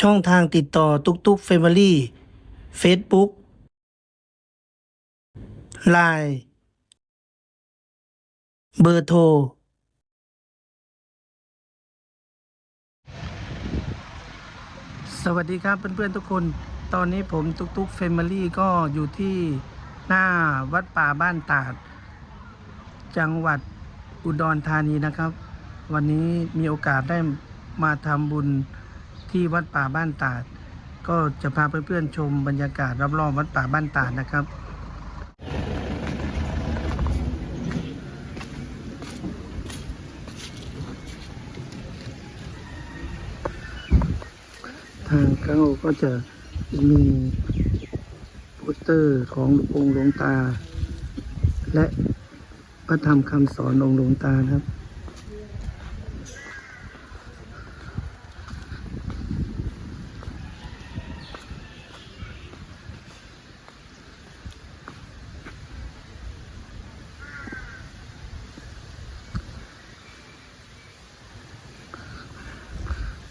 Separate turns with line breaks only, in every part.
ช่องทางติดต่อตุกตุกเฟมิลี่เฟซบุ๊กไลน์เบอร์โทร สวัสดีครับเพื่อนๆทุกคน ตอนนี้ผมตุกตุกเฟมิลี่ก็อยู่ที่หน้าวัดป่าบ้านตาด จังหวัดอุดรธานีนะครับ วันนี้มีโอกาสได้มาทำบุญ ที่วัดป่าบ้านตาด ก็จะพาเพื่อนๆชมบรรยากาศรอบๆวัดป่าบ้านตาดนะครับทางเข้าก็จะมีโปสเตอร์ขององค์หลวงตา และพระธรรมคำสอนองค์หลวงตานะครับ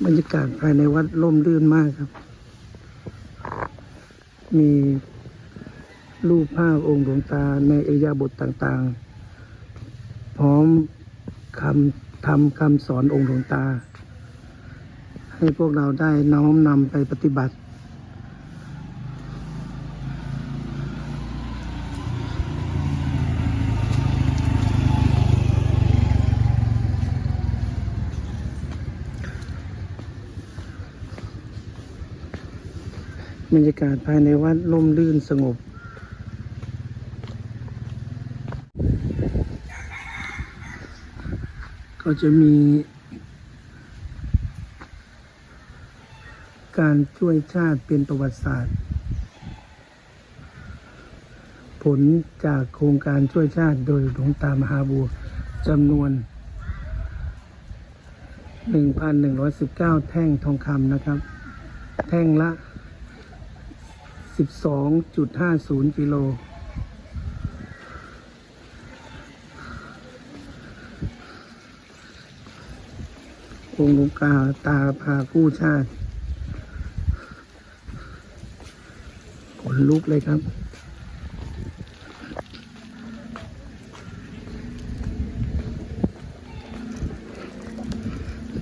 บรรยากาศภายในวัดร่มรื่นมากครับ มีรูปภาพองค์หลวงตาในอิริยาบทต่างๆ พร้อมคำทำคำสอนองค์หลวงตา ให้พวกเราได้น้อมนำไปปฏิบัติ บรรยากาศภายในวัดร่มรื่นสงบ ก็จะมี การช่วยชาติเป็นประวัติศาสตร์ ผลจากโครงการช่วยชาติโดยหลวงตามหาบัวจำนวน 1,119 แท่งทองคำนะครับ แท่งละ 12.50กิโล องค์หลวงกาตาพากู้ชาติขนลุกเลยครับ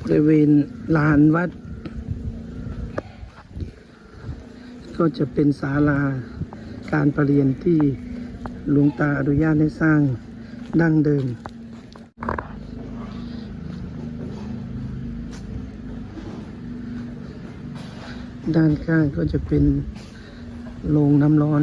บริเวณลานวัด ก็จะเป็นศาลาการประเรียนที่หลวงตาอนุญาตให้สร้างดั้งเดิม ด้านข้างก็จะเป็นโรงน้ำร้อน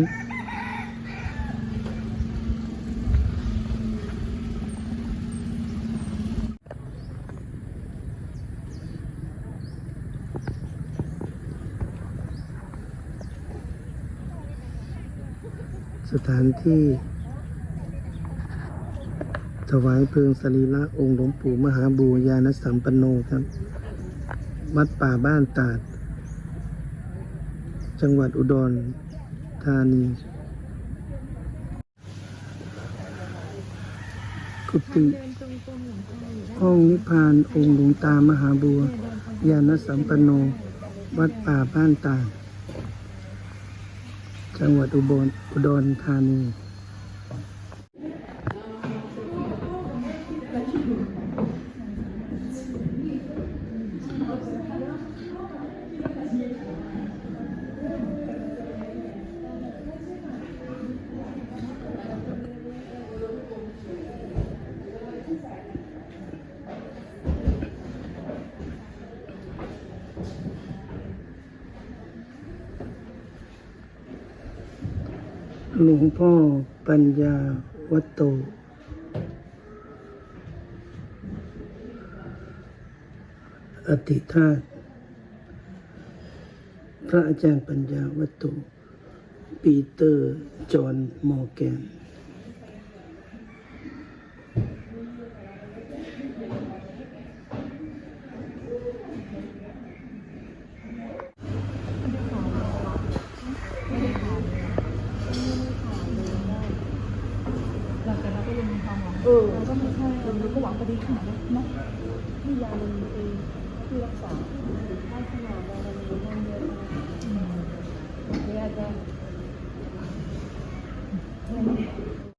สถานที่ ถวายเพลิงสรีระองค์หลวงปู่มหาบูญาณสัมปันโนครับ วัดป่าบ้านตาด จังหวัดอุดรธานี กุฏิห้องนิพพานองค์หลวงตามหาบัวยาณสัมปันโน วัดป่าบ้านตาด จังหวัดอุบลอุดรธานี หลวงพ่อปัญญาวัตโต อติธาตพระอาจารย์ปัญญาวัตโต ปีเตอร์ จอห์นมอร์แกน
ออมันก็ไม่ใช่เราก็หวังปฏิหารย์นะที่ยามันเองที่รักษาถ้าขนาดเราเราเยอะมากเยอะนี่อาจจะ